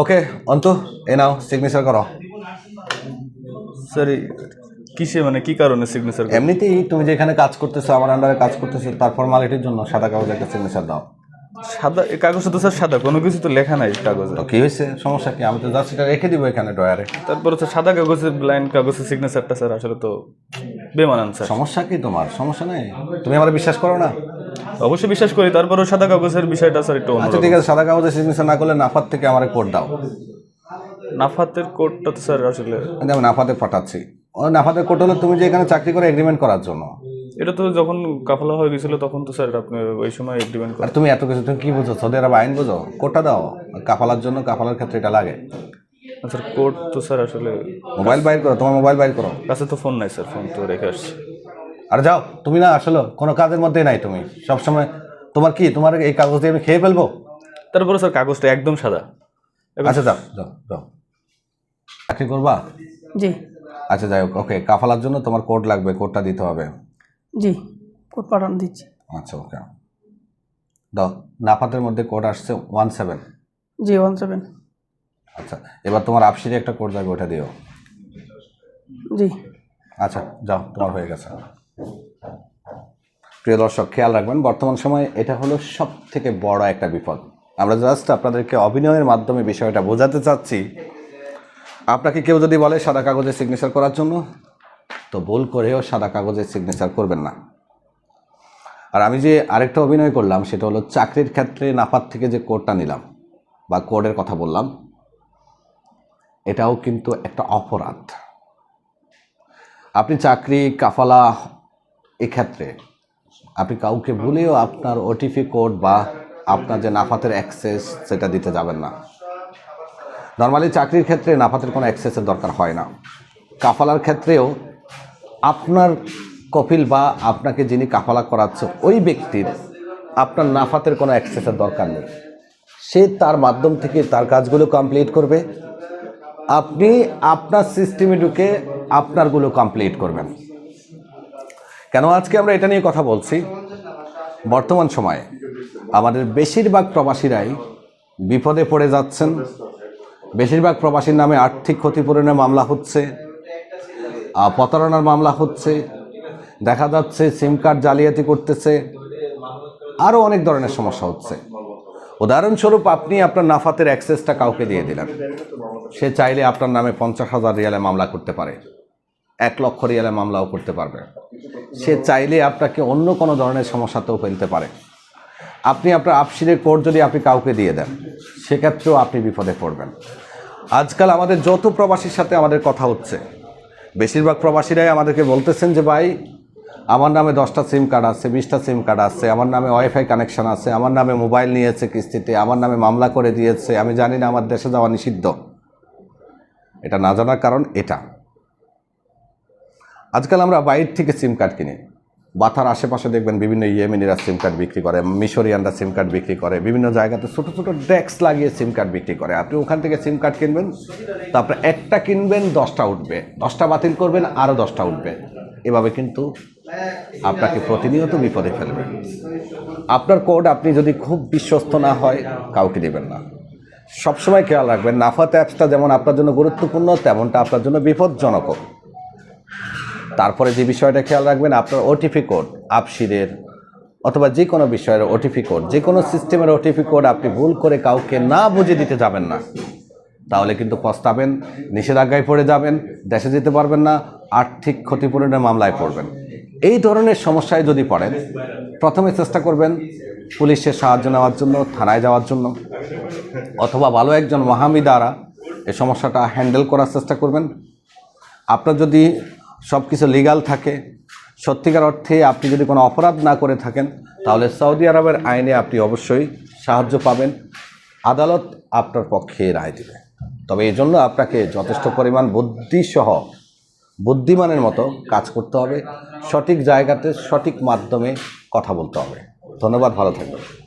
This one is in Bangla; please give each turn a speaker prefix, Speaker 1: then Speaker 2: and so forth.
Speaker 1: ওকে অন্তু এ নাও সিগনেচার করো
Speaker 2: স্যার কিসে মানে কি কারণে সিগনেচার
Speaker 1: এমনিতেই তুমি যেখানে কাজ করতেছো আমার আন্ডারে কাজ করতেছো তার ফর্মালিটির জন্য সাদা কাগজে একটা সিগনেচার দাও।
Speaker 2: সাদা কাগজে তো স্যার সাদা কোনো কিছু তো লেখা নাই কাগজে।
Speaker 1: তো কি হয়েছে? সমস্যা কি? আমি তো জাস্ট এটা রেখে দিব এখানে ড্রয়ারে
Speaker 2: তারপর হচ্ছে সাদা কাগজে ব্লাইন্ড কাগজে সিগনেচারটা স্যার আসলে তো বেমানান স্যার
Speaker 1: সমস্যা কি তোমার? সমস্যা নাই? তুমি আমার বিশ্বাস করো না?
Speaker 2: অবশ্যই বিশ্বাস করি তারপরেও সাদা কাগজের বিষয়টা স্যার একটু
Speaker 1: আচ্ছা ঠিক আছে সাদা কাগজে সিগনেচার না করলে নাফাত থেকে আমার কোড দাও।
Speaker 2: নাফাতের কোডটা তো স্যার আসলে
Speaker 1: আমি নাফাতে পাঠাচ্ছি। ও নাফাতের কোড হলো তুমি যে এখানে চাকরি করে এগ্রিমেন্ট করার জন্য।
Speaker 2: এটা তো যখন কাফলা হয়ে গেছিল তখন তো স্যার আপনি ওই সময় এগ্রিমেন্ট
Speaker 1: আর
Speaker 2: করেন
Speaker 1: তুমি এত কিছু তুমি কি বুঝো সৌদি আরব আইন বুঝো? কোডটা দাও। কাফালার জন্য কাফালার ক্ষেত্রে এটা লাগে।
Speaker 2: স্যার কোড তো স্যার আসলে
Speaker 1: মোবাইল বাইর করো তোমার মোবাইল বাইর করো।
Speaker 2: কাছে তো ফোন নাই স্যার ফোন তো রেখে আসছি।
Speaker 1: আর যাও তুমি না আসলে কোনো কাজের মধ্যেই নাই তুমি। সবসময় তোমার কি তোমার এই কাগজ দিয়ে আমি খেয়ে ফেলব?
Speaker 2: তারপরে স্যার কাগজটা একদম সাদা।
Speaker 1: আচ্ছা যাও যাও যাও। চাকরি করবা?
Speaker 3: জি।
Speaker 1: আচ্ছা যাই হোক ওকে কাফালার জন্য তোমার কোড লাগবে কোডটা দিতে হবে।
Speaker 3: জি কোড পাঠানো দিচ্ছি।
Speaker 1: আচ্ছা ওকে দাও নাফাতের মধ্যে কোড আসছে one seven
Speaker 3: G one seven
Speaker 1: আচ্ছা এবার তোমার আপসিরে একটা কোড যাবে ওটা দিও।
Speaker 3: জি।
Speaker 1: আচ্ছা যাও তোমার হয়ে গেছে। প্রিয় দর্শক, খেয়াল রাখবেন, বর্তমান সময়ে এটা হলো সব থেকে বড় একটা বিপদ। আমরা জাস্ট আপনাদেরকে অভিনয়ের মাধ্যমে বিষয়টা বোঝাতে চাচ্ছি। আপনাকে কেউ যদি বলে সাদা কাগজে সিগনেচার করার জন্য, তো ভুল করেও সাদা কাগজে সিগনেচার করবেন না। আর আমি যে আরেকটা অভিনয় করলাম, সেটা হলো চাকরির ক্ষেত্রে নাফাত থেকে যে কোডটা নিলাম, বা কোডের কথা বললাম, এটাও কিন্তু একটা অপরাধ। আপনি চাকরি, কাফালা, এক্ষেত্রে আপনি কাউকে ভুলেও আপনার ওটিপি কোড বা আপনার যে নাফাতের অ্যাক্সেস সেটা দিতে যাবেন না। নর্মালি চাকরির ক্ষেত্রে নাফাতের কোনো অ্যাক্সেসের দরকার হয় না। কাফালার ক্ষেত্রেও আপনার কপিল বা আপনাকে যিনি কাফালা করাচ্ছে, ওই ব্যক্তির আপনার নাফাতের কোনো অ্যাক্সেসের দরকার নেই। সে তার মাধ্যম থেকে তার কাজগুলো কমপ্লিট করবে। আপনি আপনার সিস্টেমে ঢুকে আপনারগুলো কমপ্লিট করবেন। কেন আজকে আমরা এটা নিয়ে কথা বলছি? বর্তমান সময়ে আমাদের বেশিরভাগ প্রবাসীরাই বিপদে পড়ে যাচ্ছেন। বেশিরভাগ প্রবাসীর নামে আর্থিক ক্ষতিপূরণের মামলা হচ্ছে প্রতারণার মামলা হচ্ছে, দেখা যাচ্ছে সিম কার্ড জালিয়াতি করতেছে আরও অনেক ধরনের সমস্যা হচ্ছে। উদাহরণস্বরূপ আপনি আপনার নাফাতের অ্যাক্সেসটা কাউকে দিয়ে দিলেন, সে চাইলে আপনার নামে পঞ্চাশ হাজার রিয়ালে মামলা করতে পারে। এক লক্ষ রিয়ালে মামলাও করতে পারবে। সে চাইলে আপনাকে অন্য কোনো ধরনের সমস্যাতেও ফেলতে পারে। আপনি আপনার আপসিরের কোড যদি আপনি কাউকে দিয়ে দেন, সেক্ষেত্রেও আপনি বিপদে পড়বেন। আজকাল আমাদের যত প্রবাসীর সাথে আমাদের কথা হচ্ছে। বেশিরভাগ প্রবাসীরাই আমাদেরকে বলতেছেন যে, ভাই, আমার নামে দশটা সিম কার্ড আছে, বিশটা সিম কার্ড আছে, আমার নামে ওয়াইফাই কানেকশন আছে, আমার নামে মোবাইল নিয়েছে কিস্তিতে, আমার নামে মামলা করে দিয়েছে, আমি জানি না আমার দেশে যাওয়া নিষিদ্ধ। এটা না জানার কারণ এটা। আজকাল আমরা বাইরে থেকে সিম কার্ড কিনি। বাথার আশেপাশে দেখবেন বিভিন্ন ইয়েমেনিরা সিম কার্ড বিক্রি করে, মিশরিয়ানরা সিম কার্ড বিক্রি করে, বিভিন্ন জায়গাতে ছোটো ছোটো ডেস্ক লাগিয়ে সিম কার্ড বিক্রি করে। আপনি ওখান থেকে সিম কার্ড কিনবেন, তারপরে একটা কিনবেন, দশটা উঠবে। দশটা বাতিল করবেন আরও দশটা উঠবে। এভাবে কিন্তু আপনাকে প্রতিনিয়ত বিপদে ফেলবে। আপনার কোড আপনি যদি খুব বিশ্বস্ত না হয়, কাউকে দেবেন না। সবসময় খেয়াল রাখবেন, নাফাত অ্যাপসটা যেমন আপনার জন্য গুরুত্বপূর্ণ, তেমনটা আপনার জন্য বিপজ্জনকও। তারপরে যে বিষয়টা খেয়াল রাখবেন, আপনার ওটিপি কোড আপসিরের অথবা যে কোনো বিষয়ের ওটিপি কোড যে কোনো সিস্টেমের ওটিপি কোড আপনি ভুল করে কাউকে না বুঝে দিতে যাবেন না। তাহলে কিন্তু পস্তাবেন, নিষেধাজ্ঞায় পড়ে যাবেন, দেশে যেতে পারবেন না, আর্থিক ক্ষতিপূরণের মামলায় পড়বেন। এই ধরনের সমস্যায় যদি পড়েন, প্রথমে চেষ্টা করবেন পুলিশের সাহায্য নেওয়ার জন্য, থানায় যাওয়ার জন্য, অথবা ভালো একজন মহামি দ্বারা এই সমস্যাটা হ্যান্ডেল করার চেষ্টা করবেন। আপনার যদি সব কিছু লিগাল থাকে। সত্যিকার অর্থে আপনি যদি কোনো অপরাধ না করে থাকেন, তাহলে সৌদি আরবের আইনে আপনি অবশ্যই সাহায্য পাবেন। আদালত আপনার পক্ষে রায় দেবে। তবে এই জন্য আপনাকে যথেষ্ট পরিমাণ বুদ্ধিসহ, বুদ্ধিমানের মতো কাজ করতে হবে। সঠিক জায়গাতে সঠিক মাধ্যমে কথা বলতে হবে। ধন্যবাদ, ভালো থাকবেন।